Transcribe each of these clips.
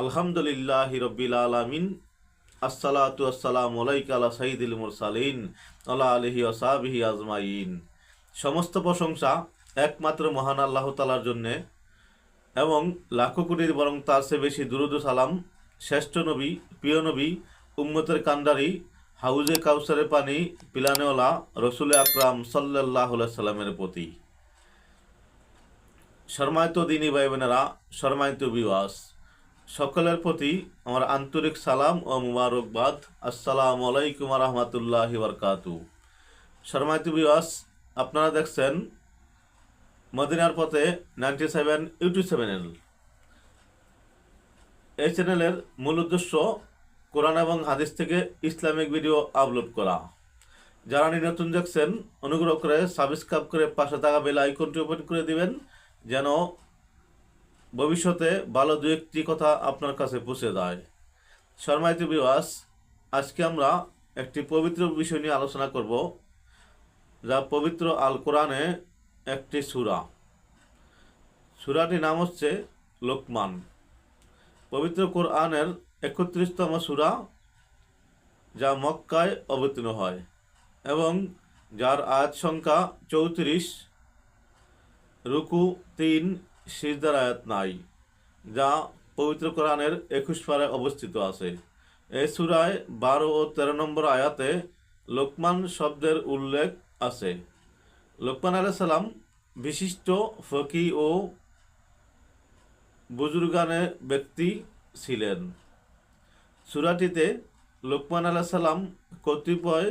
আলহামদুলিল্লাহ রব্বিল আলামিন, আসসালাতু আসসালামু আলাইকা আলা সাইয়্যিদিল মুরসালিন আলা আলিহি ওয়াসাবিহি আজমাইন। সমস্ত প্রশংসা একমাত্র মহান আল্লাহ তালার জন্যে এবং লাখো কোটির বরং তার চেয়ে বেশি দুরুদ সালাম শ্রেষ্ঠ নবী, প্রিয় নবী, উম্মতের কান্ডারি, হাউজে কাউসারের পানি, পিলানেওয়ালা, রসুল আকরাম সাল্লাহ সাল্লামের প্রতি। সম্মানিত দিনী ভাই বোনেরা সম্মানিত বিবাস সকলের প্রতি আমার আন্তরিক সালাম ও মুবারকবাদ। আসসালামু আলাইকুম রহমতুল্লাহ বরকাতু সম্মানিত বিবাস আপনারা দেখছেন মদিনার পথে নাইনটি সেভেন ইউটিউব চ্যানেল। এই চ্যানেলের মূল উদ্দেশ্য কোরআন এবং হাদিস থেকে ইসলামিক ভিডিও আপলোড করা। যারা নতুন দেখছেন, অনুগ্রহ করে সাবস্ক্রাইব করে পাশে থাকা বেল আইকনটি ওপেন করে দিবেন, যেন ভবিষ্যতে ভালো দু একটি কথা আপনার কাছে পৌঁছে যায়। শর্মাইত বিবাস আজকে আমরা একটি পবিত্র বিষয় নিয়ে আলোচনা করব, যা পবিত্র আল কোরআনে একটি সূরা। সূরাটির নাম হচ্ছে লোকমান। পবিত্র কোরআনের একত্রিশতম সূরা, যা মক্কায় অবতীর্ণ হয় এবং যার আয়াত সংখ্যা চৌত্রিশ, রুকু তিন সিজদার আয়াত নাই, যা পবিত্র কোরআনের একুশ পারে অবস্থিত আছে। এই সূরায় বারো ও তেরো নম্বর আয়াতে লোকমান শব্দের উল্লেখ আছে। লোকমান সালাম বিশিষ্ট ফকি ও বুজুর্গানে ব্যক্তি ছিলেন। সূরাটিতে লোকমান আলাইহিস সালাম কতিপয়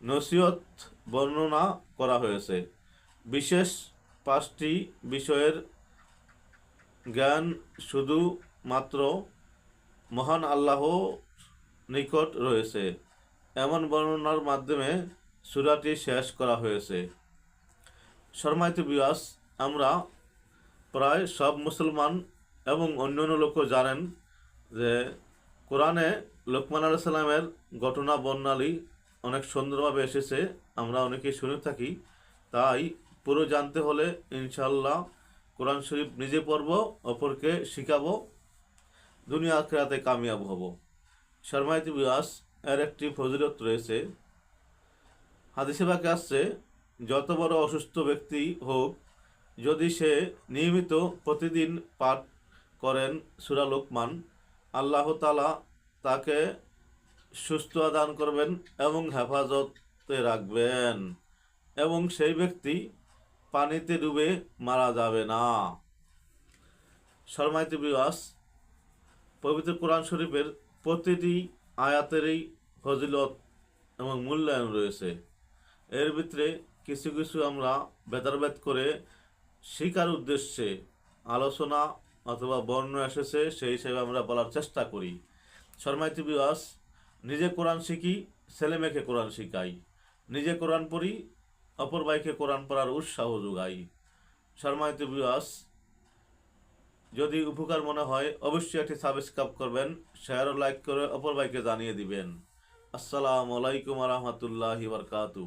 নসিহত বর্ণনা করা হয়েছে। বিশেষ পাঁচটি বিষয়ের জ্ঞান শুধু মাত্র মহান আল্লাহ নিকট রয়েছে। এমন বর্ণনার মাধ্যমে সুরাটি শেষ করা হয়েছে। শর্মায়িত বিয়াস আমরা প্রায় সব মুসলমান এবং অন্যান্য লোকও জানেন যে কোরআনে লোকমান আলাহ সাল্লামের ঘটনা বর্ণালী অনেক সুন্দরভাবে এসেছে। আমরা অনেকেই শুনে থাকি, তাই পুরো জানতে হলে ইনশাল্লাহ কোরআন শরীফ নিজে পড়ব, অপরকে শিখাবো, দুনিয়া আখেরাতে কামিয়াব হব। শর্মায়িত বিয়াস, এর একটি ফজিলত রয়েছে। হাদিসে বাকে আসছে, যত বড় অসুস্থ ব্যক্তি হোক, যদি সে নিয়মিত প্রতিদিন পাঠ করেন সুরা লোকমান, আল্লাহ তালা তাকে সুস্থ দান করবেন এবং হেফাজতে রাখবেন। এবং সেই ব্যক্তি পানিতে ডুবে মারা যাবে না। শর্মাইতে বিবাস পবিত্র কোরআন শরীফের প্রতিটি আয়াতেরই ফজিলত এবং মূল্যায়ন রয়েছে। এর ভিতরে কিছু কিছু আমরা ভেদারভেদ করে শিকার উদ্দেশ্যে আলোচনা অথবা বর্ণ এসেছে, সেই হিসেবে আমরা বলার চেষ্টা করি। শর্মাইতি বিবাস নিজে কোরআন শিখি ছেলে মেয়েকে কোরআন শিখাই। নিজে কোরআন পড়ি অপর ভাইকে কোরআন পড়ার উৎসাহ যোগাই। শর্মায়িত বিবাস যদি উপকার মনে হয়, অবশ্যই একটি সাবস্ক্রাইব করবেন শেয়ার ও লাইক করে অপর ভাইকে জানিয়ে দিবেন। আসসালামু আলাইকুম রহমতুল্লাহি বরকাতু